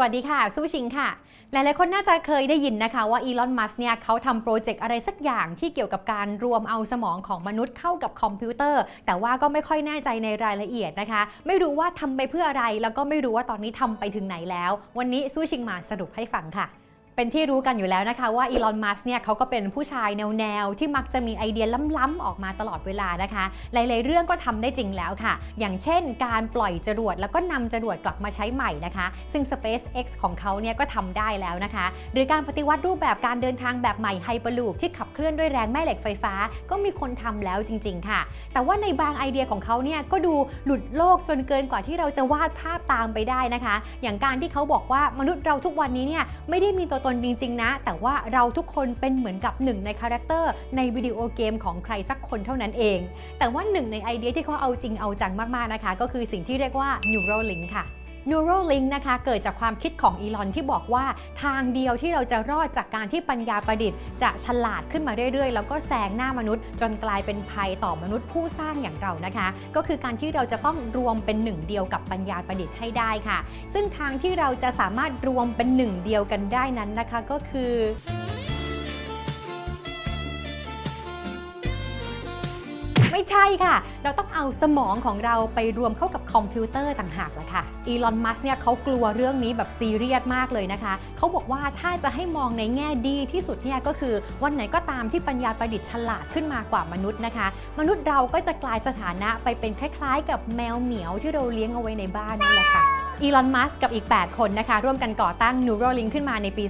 สวัสดีค่ะสู้ชิงค่ะ หลายๆคนน่าจะเคยได้ยินนะคะว่าอีลอน มัสเนี่ยเขาทำโปรเจกต์อะไรสักอย่างที่เกี่ยวกับการรวมเอาสมองของมนุษย์เข้ากับคอมพิวเตอร์ แต่ว่าก็ไม่ค่อยแน่ใจในรายละเอียดนะคะ ไม่รู้ว่าทำไปเพื่ออะไร แล้วก็ไม่รู้ว่าตอนนี้ทำไปถึงไหนแล้ว วันนี้สู้ชิงมาสรุปให้ฟังค่ะ เป็นที่รู้กันอยู่แล้วนะคะว่าอีลอน มัสเนี่ยเขาก็เป็นผู้ชายแนวๆ ที่มักจะมีไอเดียล้ำๆ ออกมาตลอดเวลานะคะ หลายๆ เรื่องก็ทำได้จริงแล้วค่ะ อย่างเช่น การปล่อยจรวดแล้วก็นำจรวดกลับมาใช้ใหม่นะคะ ซึ่ง SpaceX ของเขาเนี่ยก็ทำได้แล้วนะคะ หรือการปฏิวัติรูปแบบการเดินทางแบบใหม่ไฮเปอร์ลูปที่ขับเคลื่อนด้วยแรงแม่เหล็กไฟฟ้า ก็มีคนทำแล้วจริง ๆ ค่ะ แต่ว่าในบางไอเดียของเขาเนี่ยก็ดูหลุดโลกจนเกินกว่าที่เราจะวาดภาพตามไปได้นะคะ อย่างการที่เขาบอกว่ามนุษย์เราทุกวันนี้เนี่ยไม่ได้มีตัวตนจริงๆนะ แต่ว่าเราทุกคนเป็นเหมือนกับหนึ่งในคาแรคเตอร์ในวิดีโอเกมของใครสักคนเท่านั้นเอง แต่ว่าหนึ่งในไอเดียที่เขาเอาจริงเอาจังมากๆนะคะ ก็คือสิ่งที่เรียกว่า Neuralink ค่ะ Neuralink นะคะเกิดจากความคิดของอีลอนที่บอกว่าทางเดียวที่เราจะรอดจากการที่ปัญญาประดิษฐ์จะฉลาดขึ้นมาเรื่อยๆ แล้วก็แซงหน้ามนุษย์ จนกลายเป็นภัยต่อมนุษย์ผู้สร้างอย่างเรานะคะ ก็คือการที่เราจะต้องรวมเป็นหนึ่งเดียวกับปัญญาประดิษฐ์ให้ได้ค่ะ ซึ่งทางที่เราจะสามารถรวมเป็นหนึ่งเดียวกันได้นั้นนะคะก็คือ ไม่ใช่ค่ะ เราต้องเอาสมองของเราไปรวมเข้ากับคอมพิวเตอร์ต่างหากละค่ะ อีลอน มัสเนี่ยเขากลัวเรื่องนี้แบบซีเรียสมากเลยนะคะ เขาบอกว่าถ้าจะให้มองในแง่ดีที่สุดเนี่ยก็คือวันไหนก็ตามที่ปัญญาประดิษฐ์ฉลาดขึ้นมากว่ามนุษย์นะคะ มนุษย์เราก็จะกลายสถานะไปเป็นคล้ายๆ กับแมวเหมียวที่เราเลี้ยงเอาไว้ในบ้านนี่แหละค่ะ อีลอน มัสกับอีก 8 คนนะคะ ร่วมกันก่อตั้ง Neuralink ขึ้นมาในปี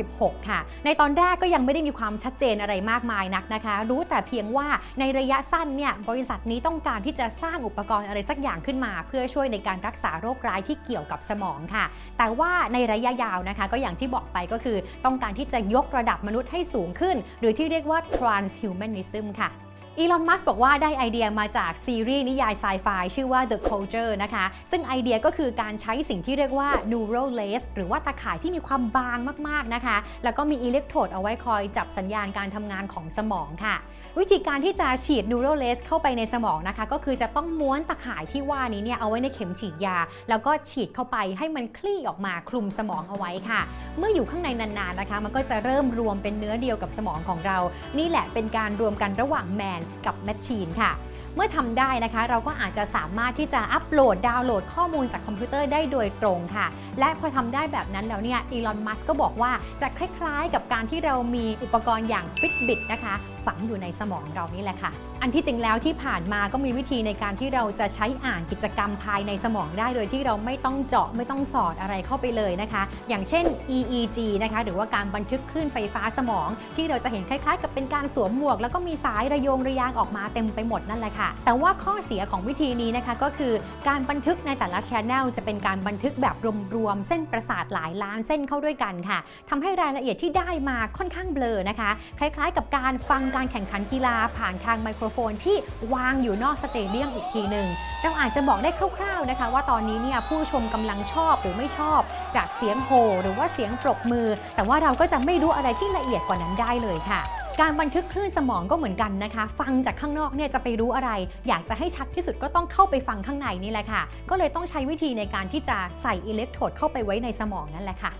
2016 ค่ะ ในตอนแรกก็ยังไม่ได้มีความชัดเจนอะไรมากมายนักนะคะ รู้แต่เพียงว่าในระยะสั้นเนี่ย บริษัทนี้ต้องการที่จะสร้างอุปกรณ์อะไรสักอย่างขึ้นมา เพื่อช่วยในการรักษาโรคร้ายที่เกี่ยวกับสมองค่ะ แต่ว่าในระยะยาวนะคะ ก็อย่างที่บอกไปก็คือ ต้องการที่จะยกระดับมนุษย์ให้สูงขึ้น หรือที่เรียกว่า transhumanism ค่ะ อีลอน มัสบอกว่าได้ไอเดียมาจากซีรีส์นิยายไซไฟชื่อว่า The Culture นะคะ ซึ่งไอเดียก็คือการใช้สิ่งที่เรียกว่า neural lace หรือว่าตาข่ายที่มีความบางมากๆนะคะ แล้วก็มีอิเล็กโทรดเอาไว้คอยจับสัญญาณการทำงานของสมองค่ะ วิธีการที่จะฉีด neural lace เข้าไปในสมองนะคะ ก็คือจะต้องม้วนตาข่ายที่ว่านี้เนี่ยเอาไว้ในเข็มฉีดยา แล้วก็ฉีดเข้าไปให้มันคลี่ออกมาคลุมสมองเอาไว้ค่ะ เมื่ออยู่ข้างในนานๆนะคะ มันก็จะเริ่มรวมเป็นเนื้อเดียวกับสมองของเรา นี่แหละเป็นการรวมกันระหว่างแมนกับแมชชีนค่ะ เมื่อทำได้นะคะ เราก็อาจจะสามารถที่จะอัปโหลดดาวน์โหลดข้อมูลจากคอมพิวเตอร์ได้โดยตรงค่ะ และพอทำได้แบบนั้นแล้วเนี่ยอีลอนมัสก็บอกว่าจะคล้ายๆ กับการที่เรามีอุปกรณ์อย่าง Fitbit นะคะ ฝังอยู่ในสมองเรานี่แหละค่ะ อันที่จริงแล้วที่ผ่านมาก็มีวิธีในการที่เราจะใช้อ่านกิจกรรมภายในสมองได้โดยที่เราไม่ต้องเจาะไม่ต้องสอดอะไรเข้าไปเลยนะคะ อย่างเช่น EEG นะคะหรือว่าการบันทึกคลื่นไฟฟ้าสมอง ที่เราจะเห็นคล้ายๆ กับเป็นการสวมหมวก แล้วก็มีสายระโยงระยางออกมาเต็มไปหมดนั่นแหละค่ะ แต่ว่าข้อเสียของวิธีนี้นะคะก็คือการบันทึกในแต่ละช ANNEL จะเป็นการบันทึกแบบรวมๆเส้นประสาทหลายล้านเส้นเข้าด้วยกันค่ะทำให้รายละเอียดที่ได้มาค่อนข้างเบลอนะคะ คล้ายๆ กับการฟังการแข่งขันกีฬาผ่านทางไมโครโฟนที่วางอยู่นอกสเตเดียมอีกทีหนึ่งเราอาจจะบอกได้คร่าวๆนะคะ ว่าตอนนี้เนี่ยผู้ชมกำลังชอบหรือไม่ชอบ จากเสียงโห่หรือว่าเสียงปรบมือ แต่ว่าเราก็จะไม่รู้อะไรที่ละเอียดกว่านั้นได้เลยค่ะการบันทึกคลื่นสมองก็เหมือนกันนะคะ ฟังจากข้างนอกเนี่ยจะไปรู้อะไร อยากจะให้ชัดที่สุดก็ต้องเข้าไปฟังข้างในนี่แหละค่ะ ก็เลยต้องใช้วิธีในการที่จะใส่อิเล็กโทรดเข้าไปไว้ในสมองนั่นแหละค่ะ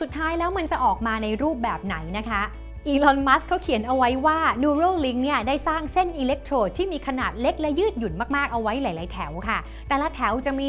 สุดท้ายแล้วมันจะออกมาในรูปแบบไหนนะคะ อีลอน มัสเขาเขียนเอาไว้ว่า Neuralink เนี่ยได้สร้างเส้นอิเล็กโทรดที่มีขนาดเล็กและยืดหยุ่นมาก ๆ เอาไว้หลาย ๆ แถวค่ะ แต่ละแถวจะมี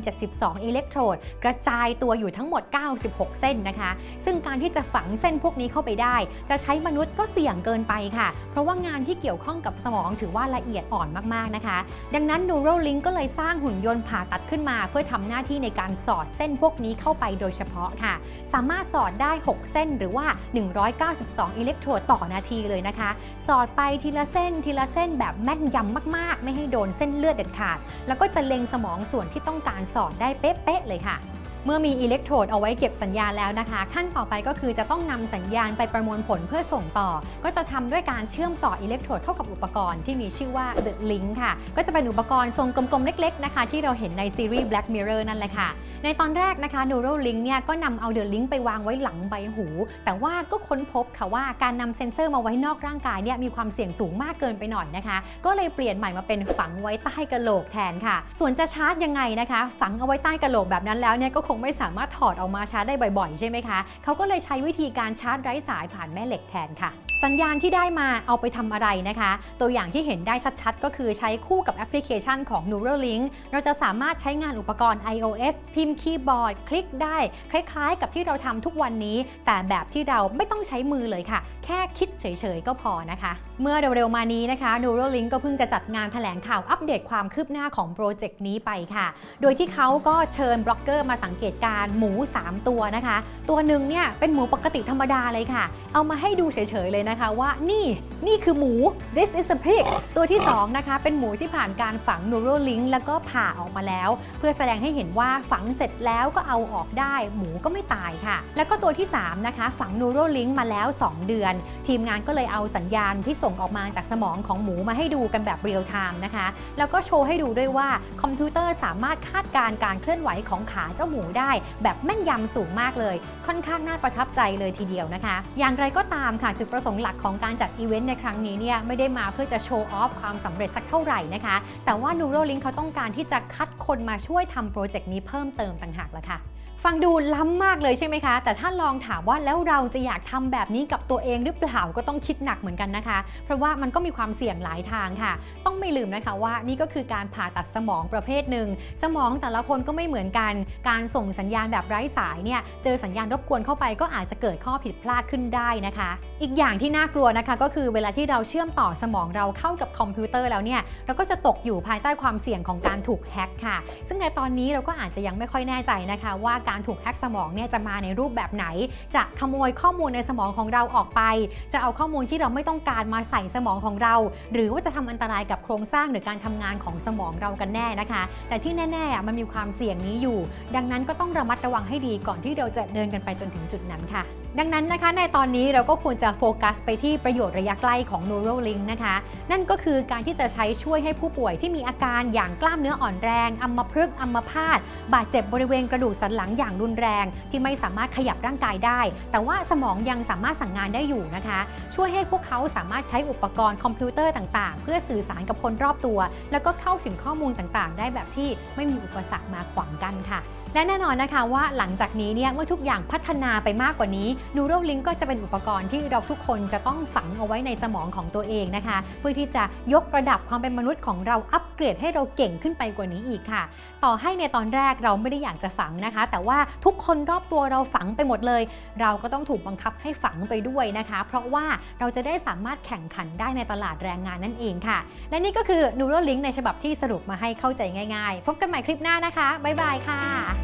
3,072 อิเล็กโทรด กระจายตัวอยู่ทั้งหมด 96 เส้นนะคะ ซึ่งการที่จะฝังเส้นพวกนี้เข้าไปได้ จะใช้มนุษย์ก็เสี่ยงเกินไปค่ะ เพราะว่างานที่เกี่ยวข้องกับสมองถือว่าละเอียดอ่อนมาก ๆ นะคะ ดังนั้น Neuralink ก็เลยสร้างหุ่นยนต์ผ่าตัดขึ้นมา เพื่อทำหน้าที่ในการสอดเส้นพวกนี้เข้าไปโดยเฉพาะค่ะ สามารถสอดได้ 6 เส้นหรือว่า 192อิเล็กโทรดต่อนาทีเลยนะคะ สอดไปทีละเส้นทีละเส้นแบบแม่นยำมากๆ ไม่ให้โดนเส้นเลือดเด็ดขาด แล้วก็จะเล็งสมองส่วนที่ต้องการสอดได้เป๊ะๆเลยค่ะ เมื่อมีอิเล็กโทรดเอาไว้เก็บสัญญาณแล้วนะคะ ขั้นต่อไปก็คือจะต้องนำสัญญาณไปประมวลผลเพื่อส่งต่อ ก็จะทำด้วยการเชื่อมต่ออิเล็กโทรดเข้ากับอุปกรณ์ที่มีชื่อว่า The Link ค่ะ ก็จะเป็นอุปกรณ์ทรงกลมๆ เล็กๆนะคะ ที่เราเห็นในซีรีส์ Black Mirror นั่นแหละค่ะ ในตอนแรกนะคะ Neuralink เนี่ยก็นำเอา The Link ไปวางไว้หลังใบหู แต่ว่าก็ค้นพบค่ะว่าการนำเซ็นเซอร์มาไว้นอกร่างกายเนี่ยมีความเสี่ยงสูงมากเกินไปหน่อยนะคะ ก็เลยเปลี่ยนใหม่มาเป็นฝังไว้ใต้กระโหลกแทนค่ะ ส่วนจะชาร์จยังไงนะคะ ฝังเอาไว้ใต้กะโหลกแบบนั้นแล้วเนี่ยก็คงงไม่สามารถถอดออกมาชาร์จได้บ่อยๆ ใช่ไหมคะ เขาก็เลยใช้วิธีการชาร์จไร้สายผ่านแม่เหล็กแทนค่ะ สัญญาณที่ได้มาเอาไปทำอะไรนะคะ ตัวอย่างที่เห็นได้ชัดๆ ก็คือใช้คู่กับแอปพลิเคชันของ Neuralink เราจะสามารถใช้งานอุปกรณ์ iOS พิมพ์คีย์บอร์ด คลิกได้ คล้ายๆ กับที่เราทำทุกวันนี้ แต่แบบที่เราไม่ต้องใช้มือเลยค่ะ แค่คิดเฉยๆ ก็พอนะคะ เมื่อเร็วๆ มานี้นะคะ Neuralink ก็เพิ่งจะจัดงานแถลงข่าวอัปเดตความคืบหน้าของโปรเจกต์นี้ไปค่ะ โดยที่เขาก็เชิญบล็อกเกอร์มาสังเกตการหมู 3 ตัวนะคะ ตัวหนึ่งเนี่ยเป็นหมูปกติธรรมดาเลยค่ะ เอามาให้ดูเฉยๆเลยนะคะว่านี่นี่คือหมู this is a pig ตัวที่ 2 นะคะ เป็นหมูที่ผ่านการฝัง Neuralink แล้วก็ผ่าออกมาแล้ว เพื่อแสดงให้เห็นว่าฝังเสร็จแล้วก็เอาออกได้หมูก็ไม่ตายค่ะ แล้วก็ตัวที่ 3 นะคะ ฝัง Neuralink มาแล้ว 2 เดือน ทีมงานก็เลยเอาสัญญาณที่ส่งออกมาจากสมองของหมูมาให้ดูกันแบบเรียลไทม์นะคะ แล้วก็โชว์ให้ดูด้วยว่าคอมพิวเตอร์สามารถคาดการณ์การเคลื่อนไหวของขาเจ้าหมูได้ แบบแม่นยำสูงมากเลย ค่อนข้างน่าประทับใจเลยทีเดียวนะคะ อย่างไรก็ตามค่ะ จุดประสงค์หลักของการจัดอีเวนต์ในครั้งนี้เนี่ยไม่ได้มาเพื่อจะโชว์ออฟความสำเร็จสักเท่าไหร่นะคะ แต่ว่า n e u r o l i n k เขาต้องการที่จะคัดคนมาช่วยทำโปรเจกต์นี้เพิ่มเติมต่างหากละค่ะ ฟังดูล้ำมากเลยใช่ไหมคะ แต่ถ้าลองถามว่าแล้วเราจะอยากทำแบบนี้กับตัวเองหรือเปล่าก็ต้องคิดหนักเหมือนกันนะคะ เพราะว่ามันก็มีความเสี่ยงหลายทางค่ะ ต้องไม่ลืมนะคะว่านี่ก็คือการผ่าตัดสมองประเภทหนึ่ง สมองแต่ละคนก็ไม่เหมือนกัน การส่งสัญญาณแบบไร้สายเนี่ย เจอสัญญาณรบกวนเข้าไปก็อาจจะเกิดข้อผิดพลาดขึ้นได้นะคะ อีกอย่างที่น่ากลัวนะคะ ก็คือเวลาที่เราเชื่อมต่อสมองเราเข้ากับคอมพิวเตอร์แล้วเนี่ยเราก็จะตกอยู่ภายใต้ความเสี่ยงของการถูกแฮ็กค่ะ ซึ่งในตอนนี้เราก็อาจจะยังไม่ค่อยแน่ใจนะคะ ว่าการถูกแฮ็กสมองเนี่ยจะมาในรูปแบบไหน จะขโมยข้อมูลในสมองของเราออกไป จะเอาข้อมูลที่เราไม่ต้องการมาใส่สมองของเรา หรือว่าจะทำอันตรายกับโครงสร้างหรือการทำงานของสมองเรากันแน่นะคะ แต่ที่แน่ๆอะมันมีความเสี่ยงนี้อยู่ ดังนั้นก็ต้องระมัดระวังให้ดีก่อนที่เราจะเดินกันไปจนถึงจุดนั้นค่ะ ดังนั้นนะคะในตอนนี้เราก็ควรจะโฟกัสไปที่ประโยชน์ระยะใกล้ของ Neuralink นะคะ นั่นก็คือการที่จะใช้ช่วยให้ผู้ป่วยที่มีอาการอย่างกล้ามเนื้ออ่อนแรง อัมพฤกษ์อัมพาตบาดเจ็บบริเวณกระดูกสันหลังอย่างรุนแรง ที่ไม่สามารถขยับร่างกายได้ แต่ว่าสมองยังสามารถสั่งงานได้อยู่นะคะ ช่วยให้พวกเขาสามารถใช้อุปกรณ์คอมพิวเตอร์ต่างๆ เพื่อสื่อสารกับคนรอบตัว แล้วก็เข้าถึงข้อมูลต่างๆ ได้แบบที่ไม่มีอุปสรรคมาขวางกันค่ะ และแน่นอนนะคะว่าหลังจากนี้เนี่ยเมื่อทุกอย่างพัฒนาไปมากกว่านี้ Neuralink ก็จะเป็นอุปกรณ์ที่เราทุกคนจะต้องฝังเอาไว้ในสมองของตัวเองนะคะ เพื่อที่จะยกระดับความเป็นมนุษย์ของเราอัปเกรดให้เราเก่งขึ้นไปกว่านี้อีกค่ะ ต่อให้ในตอนแรกเราไม่ได้อยากจะฝังนะคะ แต่ว่าทุกคนรอบตัวเราฝังไปหมดเลย เราก็ต้องถูกบังคับให้ฝังไปด้วยนะคะ เพราะว่าเราจะได้สามารถแข่งขันได้ในตลาดแรงงานนั่นเองค่ะ และนี่ก็คือ Neuralink ในฉบับที่สรุปมาให้เข้าใจง่ายๆ พบกันใหม่คลิปหน้านะคะบ๊ายบายค่ะ